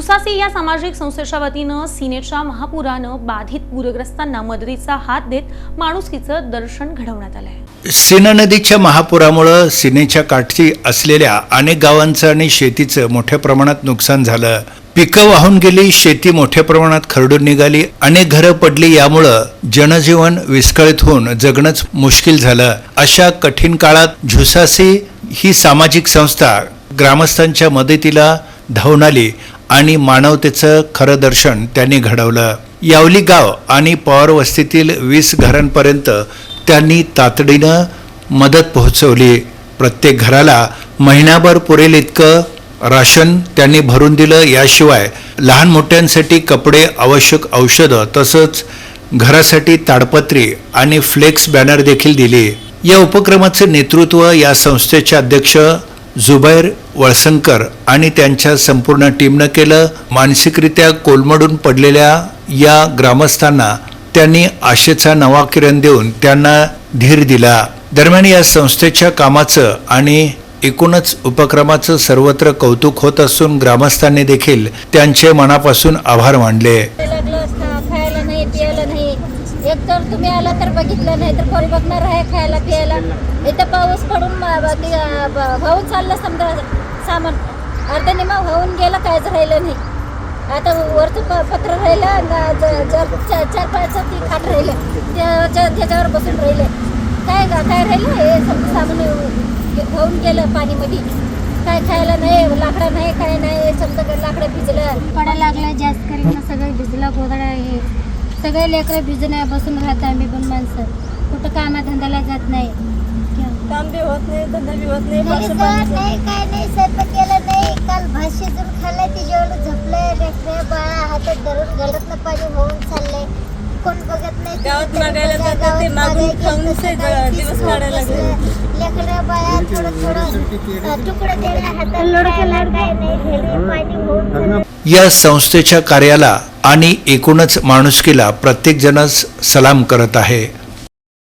झुसासी या सामाजिक संस्थेच्या वतीनं सिनेच्या महापुरानं बाधित पूरग्रस्तांना मदतीचा हात देत माणुसकीचं दर्शन घडवण्यात आलंय. सिन नदीच्या महापुरामुळं सिनेच्या काठी असलेल्या अनेक गावांचं आणि शेतीचं मोठ्या प्रमाणात नुकसान झालं. पिकं वाहून गेली शेती मोठ्या प्रमाणात खरडून निघाली अनेक घरं पडली यामुळं जनजीवन विस्कळीत होऊन जगणंच मुश्किल झालं. अशा कठीण काळात झुसासी ही सामाजिक संस्था ग्रामस्थांच्या मदतीला धावून आली. आणि मानवतेचं खरं दर्शन त्यांनी घडवलं. यावली गाव आणि पवार वस्तीतील वीस घरांपर्यंत त्यांनी तातडीनं मदत पोहोचवली. प्रत्येक घराला महिनाभर पुरेल इतकं राशन त्यांनी भरून दिलं. याशिवाय लहान मोठ्यांसाठी कपडे आवश्यक औषधं तसंच घरासाठी ताडपत्री आणि फ्लेक्स बॅनर देखील दिली. या उपक्रमाचं नेतृत्व या संस्थेचे अध्यक्ष जुबैर वळसंकर आणि त्यांच्या संपूर्ण टीमनं केलं मानसिकरित्या कोलमडून पडलेल्या या ग्रामस्थांना त्यांनी आशेचा नवा किरण देऊन त्यांना धीर दिला. दरम्यान या संस्थेच्या कामाचं आणि एकूणच उपक्रमाचं सर्वत्र कौतुक होत असून ग्रामस्थांनी देखील त्यांचे मनापासून आभार मानले लागलं असतं खायला नाही प्यायला नाही एक तर तुम्ही आला तर बघितलं नाही तर कोणी बघणार आहे खायला प्यायला. इथं पाऊस पडून होऊन ब- वाहून चाललं समजा सामान. अर्धा निमा होऊन गेलं कायच राहिलं नाही. आता वरचं प पत्र राहिलं आणि जर चार चार ती खाट राहिलं त्याच्या त्याच्यावर बसून राहिले. काय काय राहिलं? हे समजा सामान होऊन गेलं पाणीमध्ये. काय खायला नाही लाकडं नाही काय नाही समजा लाकडं भिजलं. पडा लागलं जास्त करीन सगळं भिजलं गोधडा हे. सगळे लेकरं भिजण्या बसून राहत आम्ही पण माणसं. कुठं कामा धंद्याला जात नाही. काम बी होत नाही धंदा बी होत नाही नाही सर. नाही काय नाही स्वयंपाक केला नाही. काल भात शिजून खाल्लाय ते जेवढं झोपलंय लेकरं बाळा हातात धरून घरातलं पाणी होऊन चाललंय. कोण बघत नाही गावात मागायला जातात ते मागून खाऊन दिवस काढायला लागले. या संस्थेच्या कार्याला आणि एकूणच माणुसकीला प्रत्येकजणच सलाम करत आहे.